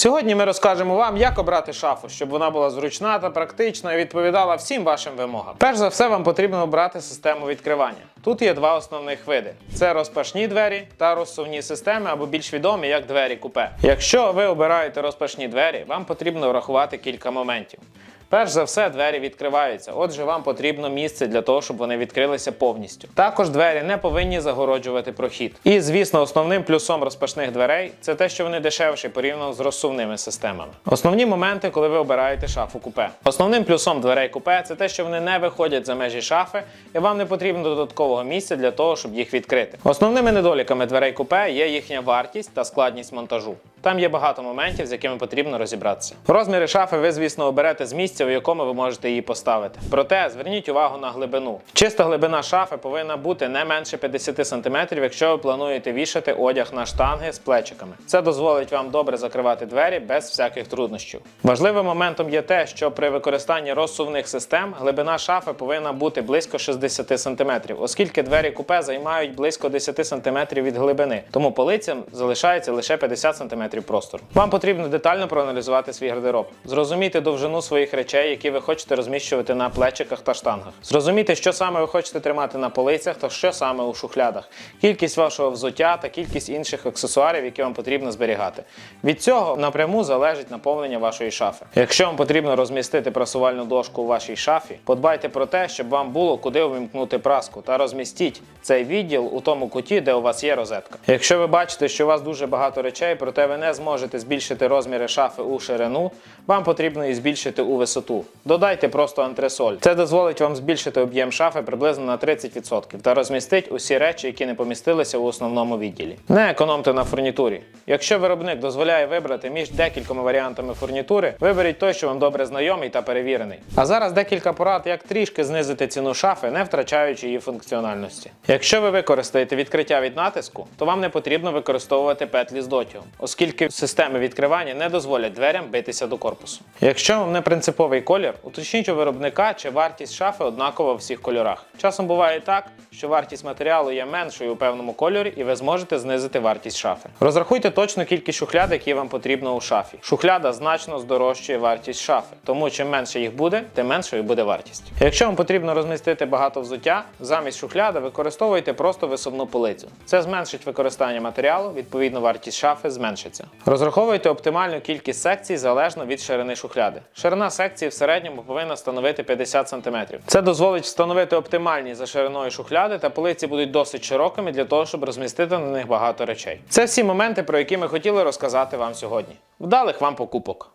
Сьогодні ми розкажемо вам, як обрати шафу, щоб вона була зручна та практична і відповідала всім вашим вимогам. Перш за все, вам потрібно обрати систему відкривання. Тут є два основних види: це розпашні двері та розсувні системи, або більш відомі як двері купе. Якщо ви обираєте розпашні двері, вам потрібно врахувати кілька моментів. Перш за все, двері відкриваються, отже, вам потрібно місце для того, щоб вони відкрилися повністю. Також двері не повинні загороджувати прохід. І, звісно, основним плюсом розпашних дверей це те, що вони дешевші порівняно з розсувними системами. Основні моменти, коли ви обираєте шафу купе. Основним плюсом дверей купе це те, що вони не виходять за межі шафи, і вам не потрібно додаткового місця для того, щоб їх відкрити. Основними недоліками дверей купе є їхня вартість та складність монтажу. Там є багато моментів, з якими потрібно розібратися. Розміри шафи ви, звісно, оберете з місця, у якому ви можете її поставити. Проте зверніть увагу на глибину. Чиста глибина шафи повинна бути не менше 50 см, якщо ви плануєте вішати одяг на штанги з плечиками. Це дозволить вам добре закривати двері без всяких труднощів. Важливим моментом є те, що при використанні розсувних систем глибина шафи повинна бути близько 60 см, оскільки двері купе займають близько 10 см від глибини, тому полицям залишається лише 50 см простору. Вам потрібно детально проаналізувати свій гардероб, зрозуміти довжину своїх речей, які ви хочете розміщувати на плечиках та штангах, зрозуміти, що саме ви хочете тримати на полицях та що саме у шухлядах, кількість вашого взуття та кількість інших аксесуарів, які вам потрібно зберігати. Від цього напряму залежить наповнення вашої шафи. Якщо вам потрібно розмістити прасувальну дошку у вашій шафі, подбайте про те, щоб вам було куди увімкнути праску та розмістіть цей відділ у тому куті, де у вас є розетка. Якщо ви бачите, що у вас дуже багато речей, проте ви не зможете збільшити розміри шафи у ширину, вам потрібно її збільшити у висоту. Додайте просто антресоль. Це дозволить вам збільшити об'єм шафи приблизно на 30% та розмістить усі речі, які не помістилися у основному відділі. Не економте на фурнітурі. Якщо виробник дозволяє вибрати між декількома варіантами фурнітури, виберіть той, що вам добре знайомий та перевірений. А зараз декілька порад, як трішки знизити ціну шафи, не втрачаючи її функціональності. Якщо ви використаєте відкриття від натиску, то вам не потрібно використовувати петлі з дотягом, оскільки системи відкривання не дозволять дверям битися до корпусу. Якщо вам не принциповий колір, уточніть у виробника, чи вартість шафи однакова у всіх кольорах. Часом буває так, що вартість матеріалу є меншою у певному кольорі, і ви зможете знизити вартість шафи. Розрахуйте точну кількість шухляд, які вам потрібно у шафі. Шухляда значно здорожчує вартість шафи, тому чим менше їх буде, тим меншою буде вартість. Якщо вам потрібно розмістити багато взуття, замість шухляди використовуйте просто висувну полицю. Це зменшить використання матеріалу, відповідно, вартість шафи зменшиться. Розраховуйте оптимальну кількість секцій залежно від ширини шухляди. Ширина секції в середньому повинна становити 50 см. Це дозволить встановити оптимальні за шириною шухляди, та полиці будуть досить широкими для того, щоб розмістити на них багато речей. Це всі моменти, про які ми хотіли розказати вам сьогодні. Вдалих вам покупок!